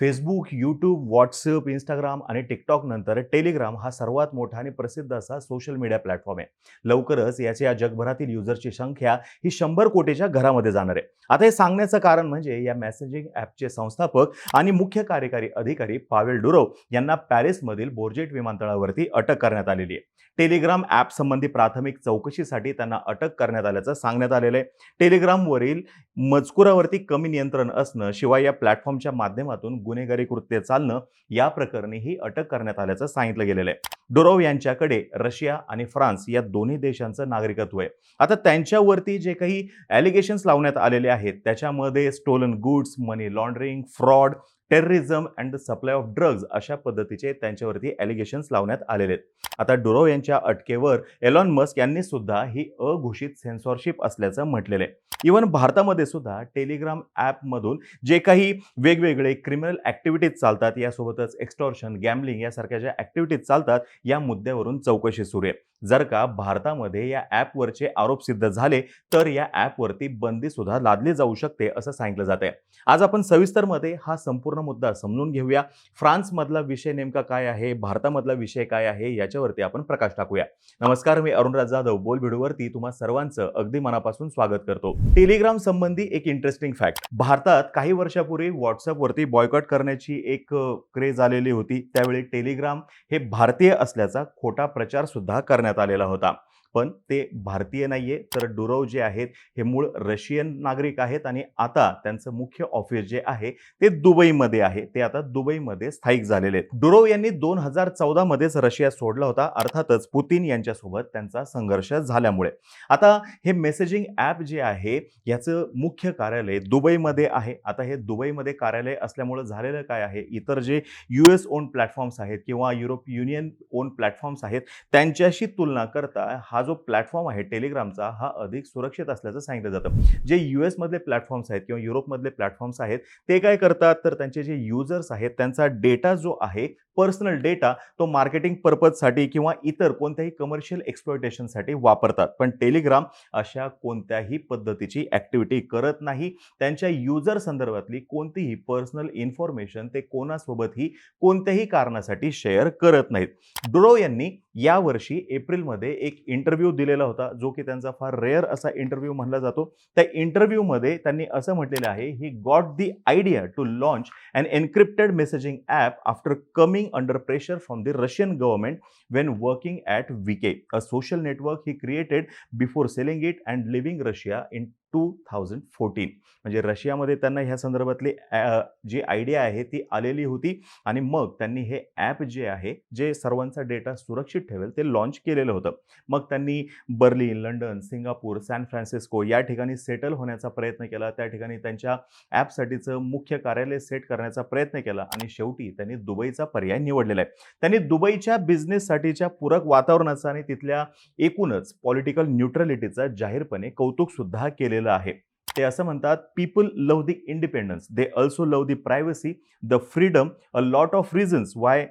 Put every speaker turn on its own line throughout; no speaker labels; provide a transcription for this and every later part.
Facebook, YouTube, WhatsApp, Instagram आणि TikTok नंतर Telegram हा सर्वात मोठा आणि प्रसिद्ध असा सोशल मीडिया प्लॅटफॉर्म आहे. लवकरच याची या जगभरातील युजरची संख्या ही शंभर कोटीच्या घरामध्ये जाणार आहे. आता हे सांगण्याचं कारण म्हणजे या मेसेजिंग ॲपचे संस्थापक आणि मुख्य कार्यकारी अधिकारी पावेल डुरव यांना पॅरिसमधील बोर्जेट विमानतळावरती अटक करण्यात आलेली आहे. टेलिग्राम ॲप संबंधी प्राथमिक चौकशीसाठी त्यांना अटक करण्यात आल्याचं सांगण्यात आलेलं आहे. टेलिग्रामवरील मजकुरावरती कमी नियंत्रण असणं, शिवाय या प्लॅटफॉर्मच्या माध्यमातून गुन्हेगारी कृत्य चालणं या प्रकरणी ही अटक करण्यात आल्याचं सांगितलं गेलेलं आहे. डोरोव यांच्याकडे रशिया आणि फ्रान्स या दोन्ही देशांचं नागरिकत्व आहे. आता त्यांच्यावरती जे काही ॲलिगेशन्स लावण्यात आलेले आहेत त्याच्यामध्ये stolen goods, money laundering, fraud, terrorism and the supply of drugs अशा पद्धतीचे त्यांच्यावरती ॲलिगेशन्स लावण्यात आलेले आहेत. आता डुरोव यांच्या अटकेवर एलॉन मस्क यांनी सुद्धा ही अघोषित सेन्सॉरशिप असल्याचं म्हटलेलं आहे. इव्हन भारतामध्ये सुद्धा टेलिग्राम ॲपमधून जे काही वेगवेगळे क्रिमिनल ॲक्टिव्हिटीज चालतात यासोबतच एक्स्टॉर्शन, गॅमलिंग यासारख्या ज्या ॲक्टिव्हिटीज चालतात या मुद्द्यावरून चौकशी सुरू आहे. जर का भारतामध्ये या ॲपवरचे आरोप सिद्ध झाले तर या ॲपवरती बंदी सुद्धा लादली जाऊ शकते असं सांगितलं जात आहे. आज आपण सविस्तरमध्ये हा संपूर्ण मुद्दा समजून घेऊया. फ्रान्समधला विषय नेमका काय आहे, भारतामधला विषय काय आहे याच्यावरती आपण प्रकाश टाकूया. नमस्कार मी अरुणराज जाधव बोल व्हिडिओवरती तुम्हा सर्वांचं अगदी मनापासून स्वागत करतो. टेलिग्राम संबंधी एक इंटरेस्टिंग फॅक्ट भारतात काही वर्षापूर्वी व्हॉट्सअपवरती बॉयकॉट करण्याची एक क्रेज आलेली होती. त्यावेळी टेलिग्राम हे भारतीय असल्याचा खोटा प्रचार सुद्धा करण्यात आलेला होता. पण ते भारतीय नाहीये तर डुरोव जे आहेत हे मूळ रशियन नागरिक आहेत आणि आता त्यांचं मुख्य ऑफिस जे आहे ते दुबईमध्ये आहे. ते आता दुबईमध्ये स्थायिक झालेले आहेत. डुरोव यांनी 2014 मध्येच रशिया सोडला होता. अर्थातच पुतिन यांच्यासोबत त्यांचा संघर्ष झाल्यामुळे. आता हे मेसेजिंग ॲप जे आहे याचं मुख्य कार्यालय दुबईमध्ये आहे. आता हे दुबईमध्ये कार्यालय असल्यामुळे झालेलं काय आहे इतर जे यू एस ओन प्लॅटफॉर्म्स आहेत किंवा युरोप युनियन ओन प्लॅटफॉर्म्स आहेत त्यांच्याशी तुलना करता हा हा जो प्लॅटफॉर्म आहे टेलिग्रामचा हा अधिक सुरक्षित असल्याचं सांगितलं जातं. जे यू एसमधले प्लॅटफॉर्म्स आहेत किंवा युरोपमधले प्लॅटफॉर्म्स आहेत ते काय करतात तर त्यांचे जे युजर्स आहेत त्यांचा डेटा जो आहे पर्सनल डेटा तो मार्केटिंग पर्पजसाठी किंवा इतर कोणत्याही कमर्शियल एक्सप्लॉयटेशनसाठी वापरतात. पण टेलिग्राम अशा कोणत्याही पद्धतीची ॲक्टिव्हिटी करत नाही. त्यांच्या युजर संदर्भातली कोणतीही पर्सनल इन्फॉर्मेशन ते कोणासोबतही कोणत्याही कारणासाठी शेअर करत नाहीत. ड्रो यांनी यावर्षी एप्रिलमध्ये एक इंटरव्ह्यू दिलेला होता जो की त्यांचा फार रेअर असा इंटरव्ह्यू म्हणला जातो. त्या इंटरव्ह्यूमध्ये त्यांनी असं म्हटलेलं आहे he got the idea to launch and encrypted messaging app after coming under pressure from the Russian government when working at VK a social network he created before selling it and leaving Russia in 2014 म्हणजे रशियामध्ये त्यांना ह्या संदर्भातली ॲ जी idea आहे ती आलेली होती आणि मग त्यांनी हे ॲप जे आहे जे सर्वांचा डेटा सुरक्षित ठेवेल ते लॉन्च केलेलं होतं. मग त्यांनी Berlin, London, Singapore, San Francisco या ठिकाणी सेटल होण्याचा प्रयत्न केला. त्या ठिकाणी त्यांच्या ॲपसाठीचं मुख्य कार्यालय सेट करण्याचा प्रयत्न केला आणि शेवटी त्यांनी दुबईचा पर्याय निवडलेला आहे. त्यांनी दुबईच्या बिझनेससाठीच्या पूरक वातावरणाचा आणि तिथल्या एकूणच पॉलिटिकल न्यूट्रलिटीचा जाहीरपणे कौतुकसुद्धा केलेलं केलेलं आहे. ते असं म्हणतात people love the independence they also love the privacy, the freedom, a lot of reasons why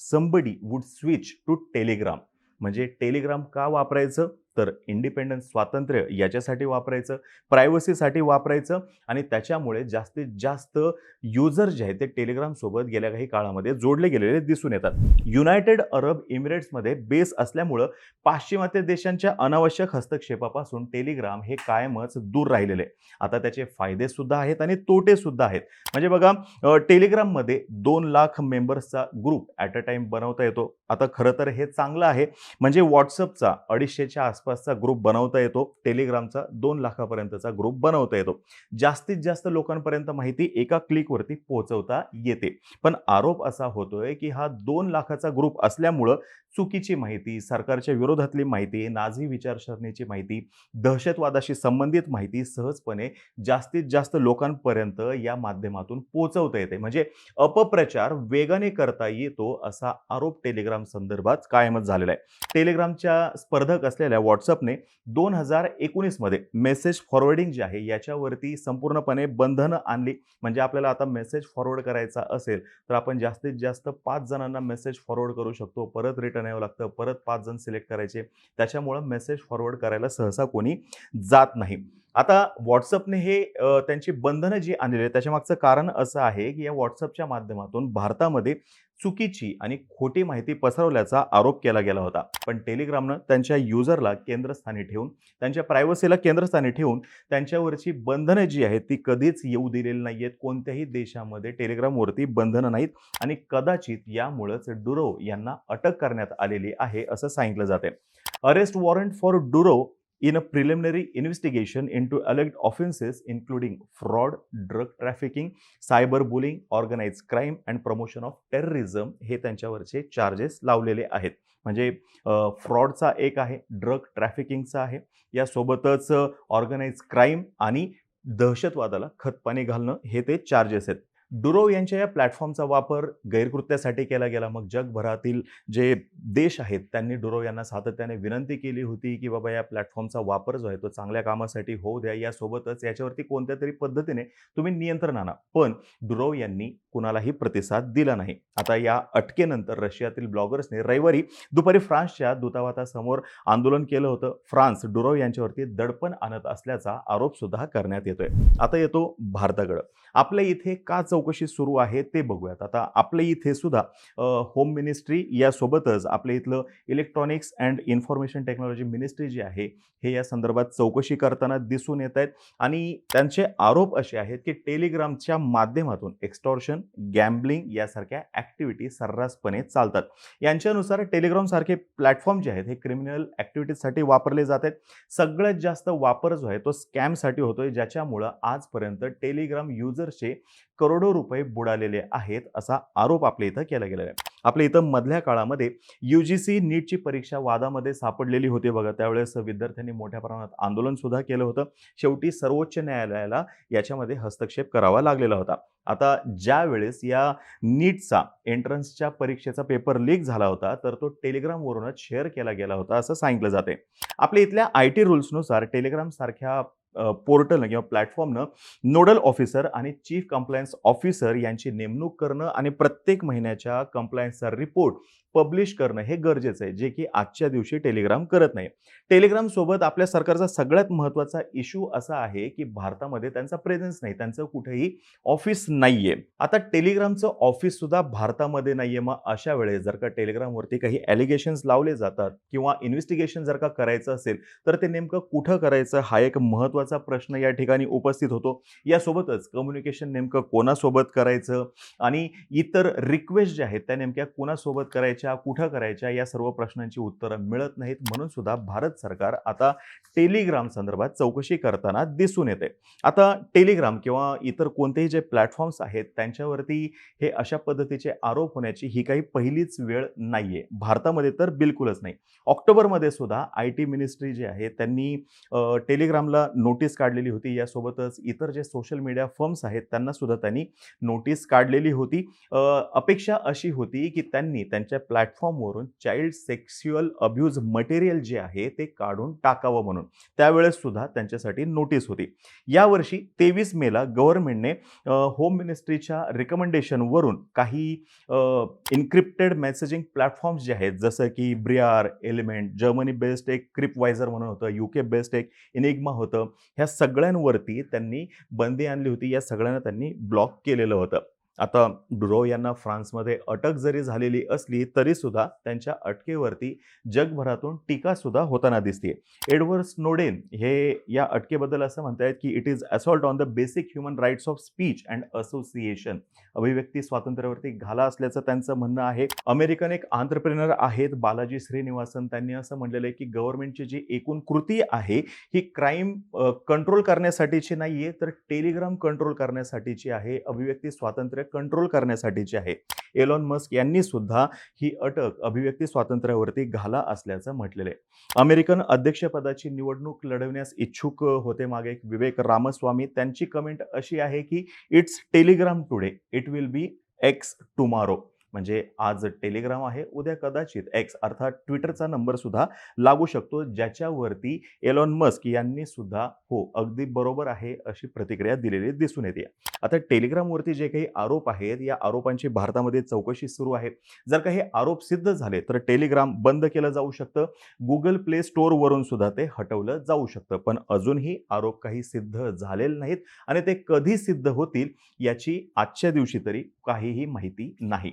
somebody would switch to Telegram. म्हणजे टेलिग्राम का वापरायचं? तर इंडिपेंडन्स स्वातंत्र्य याच्यासाठी वापरायचं, प्रायव्हसीसाठी वापरायचं आणि त्याच्यामुळे जास्तीत जास्त युजर जे आहेत ते टेलिग्रामसोबत गेल्या काही काळामध्ये जोडले गेलेले दिसून येतात. युनायटेड अरब इमिरेट्समध्ये बेस असल्यामुळं पाश्चिमात्य देशांच्या अनावश्यक हस्तक्षेपापासून टेलिग्राम हे कायमच दूर राहिलेलं आहे. आता त्याचे फायदेसुद्धा आहेत आणि तोटेसुद्धा आहेत. म्हणजे बघा टेलिग्राममध्ये दोन लाख मेंबर्सचा ग्रुप ॲट अ टाईम बनवता येतो. आता खरं तर हे चांगलं आहे. म्हणजे व्हॉट्सअपचा अडीचशेच्या आस आसपासचा ग्रुप बनवता येतो. टेलिग्रामचा दोन लाखापर्यंतचा ग्रुप बनवता येतो. जास्तीत जास्त लोकांपर्यंत माहिती एका क्लिकवरती पोहोचवता येते. पण आरोप असा होतोय की हा दोन लाखाचा ग्रुप असल्यामुळं चुकीची माहिती, सरकारच्या विरोधातली माहिती, नाझी विचारसरणीची माहिती, दहशतवादाशी संबंधित माहिती सहजपणे जास्तीत जास्त लोकांपर्यंत या माध्यमातून पोहोचवता येते. म्हणजे अपप्रचार वेगाने करता येतो असा आरोप टेलिग्राम संदर्भात कायमच झालेला आहे. टेलिग्रामच्या स्पर्धक असलेल्या व्हॉट्सअपने दोन हजार एकोणीसमध्ये मेसेज फॉरवर्डिंग जे आहे याच्यावरती संपूर्णपणे बंधनं आणली. म्हणजे आपल्याला आता मेसेज फॉरवर्ड करायचा असेल तर आपण जास्तीत जास्त पाच जणांना मेसेज फॉरवर्ड करू शकतो. परत रिटर्न यावं लागतं. परत पाच जण सिलेक्ट करायचे. त्याच्यामुळं मेसेज फॉरवर्ड करायला सहसा कोणी जात नाही. आता व्हॉट्सअपने हे त्यांची बंधनं जी आणलेली आहेत त्याच्यामागचं कारण असं आहे, की या व्हॉट्सअपच्या माध्यमातून भारतामध्ये चुकीची आणि खोटी माहिती पसरवल्याचा आरोप केला गेला होता. पण टेलिग्रामनं त्यांच्या युजरला केंद्रस्थानी ठेवून, त्यांच्या प्रायव्हसीला केंद्रस्थानी ठेवून त्यांच्यावरची बंधनं जी आहेत ती कधीच येऊ दिलेली नाही आहेत कोणत्याही देशामध्ये टेलिग्रामवरती बंधनं नाहीत आणि कदाचित यामुळंच डुरो यांना अटक करण्यात आलेली आहे असं सांगितलं जाते arrest warrant for Durov in a preliminary investigation into alleged offenses including fraud, drug trafficking, cyber bullying, organised crime and promotion of terrorism हे त्यांच्यावरचे चार्जेस लावलेले आहेत. म्हणजे फ्रॉडचा एक आहे, ड्रग ट्रॅफिकिंगचा आहे, यासोबतच ऑर्गनाइज क्राईम आणि दहशतवादाला खतपाणी घालणं हे ते चार्जेस आहेत. डुरोव यांच्या या प्लॅटफॉर्मचा वापर गैरकृत्यासाठी केला गेला. मग जगभरातील जे देश आहेत त्यांनी डुरोव यांना सातत्याने विनंती केली होती, की बाबा या प्लॅटफॉर्मचा वापर जो आहे तो चांगल्या कामासाठी होऊ द्या. यासोबतच याच्यावरती कोणत्यातरी पद्धतीने तुम्ही नियंत्रण आणा. पण डुरोव यांनी कुणालाही प्रतिसाद दिला नाही. आता या अटकेनंतर रशियातील ब्लॉगर्सने रविवारी दुपारी फ्रान्सच्या दूतावासासमोर आंदोलन केलं होतं. फ्रान्स डुरोव यांच्यावरती दडपण आणत असल्याचा आरोप सुद्धा करण्यात येतोय. आता येतो भारताकडं. आपल्या इथे का चौकशी सुरू आहे ते बघूयात. आता आपल्या इथे सुद्धा होम मिनिस्ट्री यासोबतच आपल्या इथलं electronics and information technology ministry जी आहे, हे या संदर्भात चौकशी करताना दिसून येत आहेत आणि त्यांचे आरोप असे आहेत, की टेलिग्रामच्या माध्यमातून एक्स्टॉर्शन, गॅम्बलिंग यासारख्या ॲक्टिव्हिटी सर्रासपणे चालतात. यांच्यानुसार टेलिग्रामसारखे प्लॅटफॉर्म जे आहेत हे क्रिमिनल ॲक्टिव्हिटीजसाठी वापरले जात आहेत. सगळ्यात जास्त वापर जो आहे तो स्कॅमसाठी होतोय, ज्याच्यामुळं आजपर्यंत टेलिग्राम युजर युजर्सचे करोडो रुपये बुडालेले आहेत, असा आरोप आपल्या इथं केला गेलेला आहे. आपल्या इथं मधल्या काळामध्ये यू-जी-सी नीटची परीक्षा वादामध्ये सापडलेली होती बघा. त्यावेळेस विद्यार्थ्यांनी मोठ्या प्रमाणात आंदोलन सुद्धा केलं होतं. शेवटी सर्वोच्च न्यायालयाला याच्यामध्ये हस्तक्षेप करावा लागलेला होता. आता ज्यावेळेस या नीटचा एंट्रन्सच्या परीक्षेचा पेपर लीक झाला होता, तर तो टेलिग्रामवरूनच शेअर केला गेला होता असं सांगितलं जाते आपल्या इथल्या आय-टी रूल्सनुसार Telegram सारख्या पोर्टलनं किंवा प्लॅटफॉर्मनं नोडल ऑफिसर आणि चीफ कंप्लायन्स ऑफिसर यांची नेमणूक करणं आणि प्रत्येक महिन्याच्या कंप्लायन्सचा रिपोर्ट पब्लिश करणं हे गरजेचं आहे, जे की आजच्या दिवशी टेलिग्राम करत नाही. टेलिग्रामसोबत सोबत आपल्या सरकारचा सगळ्यात महत्त्वाचा इश्यू असा आहे, की भारतामध्ये त्यांचा प्रेझेन्स नाही. त्यांचं कुठेही ऑफिस नाही आहे आता टेलिग्रामचं ऑफिससुद्धा भारतामध्ये नाही आहे मग अशा वेळेस जर का टेलिग्रामवरती काही ॲलिगेशन्स लावले जातात किंवा इन्व्हेस्टिगेशन जर का करायचं असेल, तर ते नेमकं कुठं करायचं हा एक महत्त्वाचा प्रश्न या ठिकाणी उपस्थित होतो. यासोबतच कम्युनिकेशन नेमकं कोणासोबत करायचं आणि इतर रिक्वेस्ट ज्या आहेत त्या नेमक्या कोणासोबत करायच्या, कुठं करायच्या या सर्व प्रश्नांची उत्तरं मिळत नाहीत. म्हणून सुद्धा भारत सरकार आता टेलिग्राम संदर्भात चौकशी करताना दिसून येतंय. आता टेलिग्राम किंवा इतर कोणतेही जे प्लॅटफॉर्म्स आहेत त्यांच्यावरती हे अशा पद्धतीचे आरोप होण्याची ही काही पहिलीच वेळ नाही आहे भारतामध्ये तर बिलकुलच नाही. ऑक्टोबरमध्ये सुद्धा आय-टी मिनिस्ट्री जी आहे त्यांनी टेलिग्रामला नोटीस काढलेली होती. यासोबतच इतर जे सोशल मीडिया फर्म्स आहेत त्यांना सुद्धा त्यांनी नोटीस काढलेली होती. अपेक्षा अशी होती, की त्यांनी त्यांच्या प्लॅटफॉर्मवरून चाइल्ड सेक्स्युअल अब्यूज मटेरियल जे आहे ते काढून टाकावं म्हणून. त्यावेळेस सुद्धा त्यांच्यासाठी नोटीस होती. यावर्षी 23 मेला गव्हर्नमेंटने होम मिनिस्ट्रीच्या रिकमेंडेशनवरून काही इन्क्रिप्टेड मेसेजिंग प्लॅटफॉर्म्स जे आहेत जसं की ब्रियार, एलिमेंट, जर्मनी बेस्ड एक क्रिपवायझर म्हणून होतं, यूके बेस्ड एक इनिग्मा होतं. ह्या सगळ्यांवरती त्यांनी बंदी आणली होती. या सगळ्यांना त्यांनी ब्लॉक केलेलं होतं. आता डुरो यांना फ्रान्समध्ये अटक जरी झालेली असली, तरीसुद्धा त्यांच्या अटकेवरती जगभरातून टीकासुद्धा होताना दिसते एडवर्ड स्नोडेन हे या अटकेबद्दल असं म्हणतायत, की it is assault on the basic human rights of speech and association. अभिव्यक्ती स्वातंत्र्यावरती घाला असल्याचं त्यांचं म्हणणं आहे. अमेरिकन एक आंतरप्रेनर आहेत बालाजी श्रीनिवासन. त्यांनी असं म्हटलेलं आहे, की गव्हर्नमेंटची जी एकूण कृती आहे ही क्राईम कंट्रोल करण्यासाठीची नाही आहे तर टेलिग्राम कंट्रोल करण्यासाठीची आहे. अभिव्यक्ती स्वातंत्र्य कंट्रोल करण्यासाठीची आहे. एलॉन मस्क यांनी सुद्धा ही अटक अभिव्यक्ती स्वातंत्र्यावरती घाला असल्याचं म्हटलेलं आहे. अमेरिकन अध्यक्षपदाची निवडणूक लढवण्यास इच्छुक होते मागे एक विवेक रामस्वामी. त्यांची कमेंट अशी आहे, की it's Telegram today, it will be X tomorrow. म्हणजे आज टेलिग्राम आहे उद्या कदाचित एक्स अर्थात ट्विटरचा नंबर सुद्धा लागू शकतो ज्याच्यावरती एलॉन मस्क यांनी सुद्धा हो अगदी बरोबर आहे अशी प्रतिक्रिया दिलेली दिसून येते. आता टेलिग्रामवरती जे काही आरोप आहेत या आरोपांची भारतामध्ये चौकशी सुरू आहे. जर का हे आरोप सिद्ध झाले तर टेलिग्राम बंद केलं जाऊ शकतं गुगल प्ले स्टोअरवरून सुद्धा ते हटवलं जाऊ शकतं. पण अजूनही आरोप काही सिद्ध झालेले नाहीत आणि ते कधी सिद्ध होतील याची आजच्या दिवशी तरी काहीही माहिती नाही.